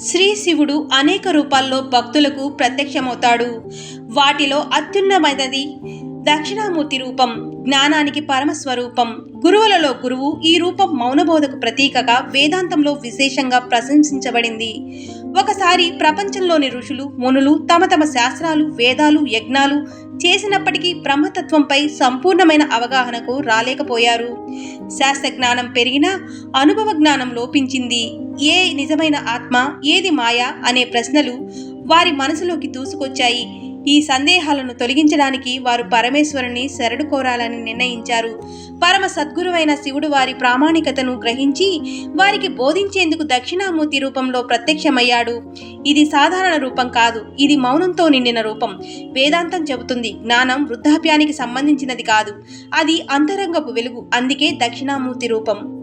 శ్రీ శివుడు అనేక రూపాల్లో భక్తులకు ప్రత్యక్షమవుతాడు. వాటిలో అత్యున్నమైనది దక్షిణామూర్తి రూపం జ్ఞానానికి పరమస్వరూపం గురువులలో గురువు ఈ రూపం మౌనబోధకు ప్రతీకగా వేదాంతంలో విశేషంగా ప్రశంసించబడింది. ఒకసారి ప్రపంచంలోని ఋషులు మునులు తమ తమ శాస్త్రాలు వేదాలు యజ్ఞాలు చేసినప్పటికీ బ్రహ్మతత్వంపై సంపూర్ణమైన అవగాహనకు రాలేకపోయారు. శాస్త్ర జ్ఞానం పెరిగినా అనుభవ జ్ఞానం లోపించింది. ఏ నిజమైన ఆత్మ ఏది మాయ అనే ప్రశ్నలు వారి మనసులోకి దూసుకొచ్చాయి. ఈ సందేహాలను తొలగించడానికి వారు పరమేశ్వరుని శరణు కోరాలని నిర్ణయించారు. పరమ సద్గురువైన శివుడు వారి ప్రామాణికతను గ్రహించి వారికి బోధించేందుకు దక్షిణామూర్తి రూపంలో ప్రత్యక్షమయ్యాడు. ఇది సాధారణ రూపం కాదు ఇది మౌనంతో నిండిన రూపం. వేదాంతం చెబుతుంది జ్ఞానం వృద్ధాప్యానికి సంబంధించినది కాదు. అది అంతరంగపు వెలుగు అందుకే దక్షిణామూర్తి రూపం.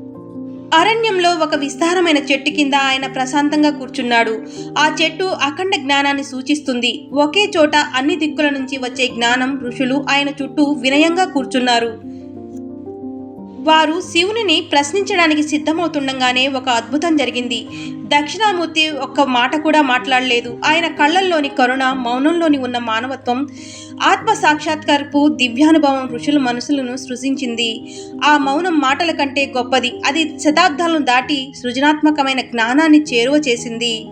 అరణ్యంలో ఒక విస్తారమైన చెట్టు కింద ఆయన ప్రశాంతంగా కూర్చున్నాడు. ఆ చెట్టు అఖండ జ్ఞానాన్ని సూచిస్తుంది. ఒకే చోట అన్ని దిక్కుల నుంచి వచ్చే జ్ఞానం ఋషులు ఆయన చుట్టూ వినయంగా కూర్చున్నారు. వారు శివునిని ప్రశ్నించడానికి సిద్ధమవుతుండగానే ఒక అద్భుతం జరిగింది. దక్షిణామూర్తి ఒక్క మాట కూడా మాట్లాడలేదు. ఆయన కళ్ళల్లోని కరుణ మౌనంలోని ఉన్న మానవత్వం ఆత్మ సాక్షాత్కారపు దివ్యానుభవం ఋషుల మనసులను సృజించింది. ఆ మౌనం మాటల కంటే గొప్పది. అది శతాబ్దాలను దాటి సృజనాత్మకమైన జ్ఞానాన్ని చేరువ చేసింది.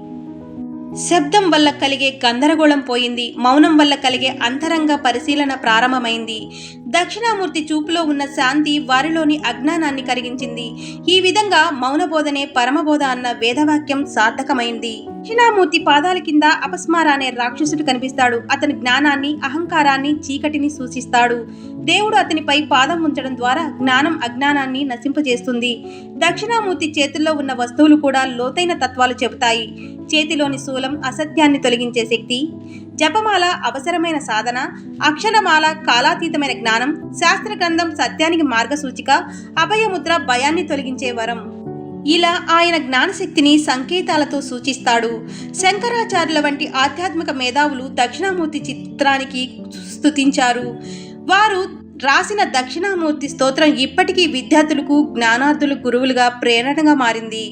శబ్దం వల్ల కలిగే గందరగోళం పోయింది. మౌనం వల్ల కలిగే అంతరంగ పరిశీలన ప్రారంభమైంది. దక్షిణామూర్తి చూపులో ఉన్న శాంతి వారిలోని అజ్ఞానాన్ని కరిగించింది. ఈ విధంగా మౌనబోధనే పరమబోధ అన్న వేదవాక్యం సార్థకమైంది. దక్షిణామూర్తి పాదాల కింద అపస్మార అనే రాక్షసుడు కనిపిస్తాడు. అతని జ్ఞానాన్ని అహంకారాన్ని చీకటిని సూచిస్తాడు. దేవుడు అతనిపై పాదం ఉంచడం ద్వారా జ్ఞానం అజ్ఞానాన్ని నశింపజేస్తుంది. దక్షిణామూర్తి చేతుల్లో ఉన్న వస్తువులు కూడా లోతైన తత్వాలు చెబుతాయి. చేతిలోని శూలం అసత్యాన్ని తొలగించే శక్తి జపమాల అవసరమైన సాధన అక్షరమాల కాలాతీతమైన జ్ఞానం శాస్త్రగ్రంథం సత్యానికి మార్గసూచిక అభయముద్ర భయాన్ని తొలగించే వరం. ఇలా ఆయన జ్ఞానశక్తిని సంకేతాలతో సూచిస్తాడు. శంకరాచార్యుల వంటి ఆధ్యాత్మిక మేధావులు దక్షిణామూర్తి చిత్రానికి స్థుతించారు వారు రాసిన దక్షిణామూర్తి స్తోత్రం ఇప్పటికీ విద్యార్థులకు జ్ఞానార్థులు గురువులుగా ప్రేరణగా మారింది.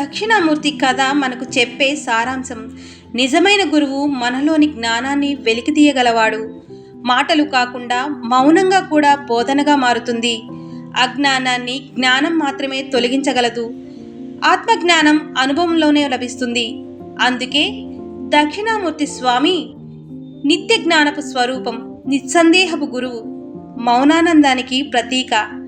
దక్షిణామూర్తి కథ మనకు చెప్పే సారాంశం నిజమైన గురువు మనలోని జ్ఞానాన్ని వెలికితీయగలవాడు. మాటలు కాకుండా మౌనంగా కూడా బోధనగా మారుతుంది. అజ్ఞానాన్ని జ్ఞానం మాత్రమే తొలగించగలదు. ఆత్మజ్ఞానం అనుభవంలోనే లభిస్తుంది. అందుకే దక్షిణామూర్తి స్వామి నిత్య జ్ఞానపు స్వరూపం నిస్సందేహపు గురువు. మౌనానందానికి ప్రతీక.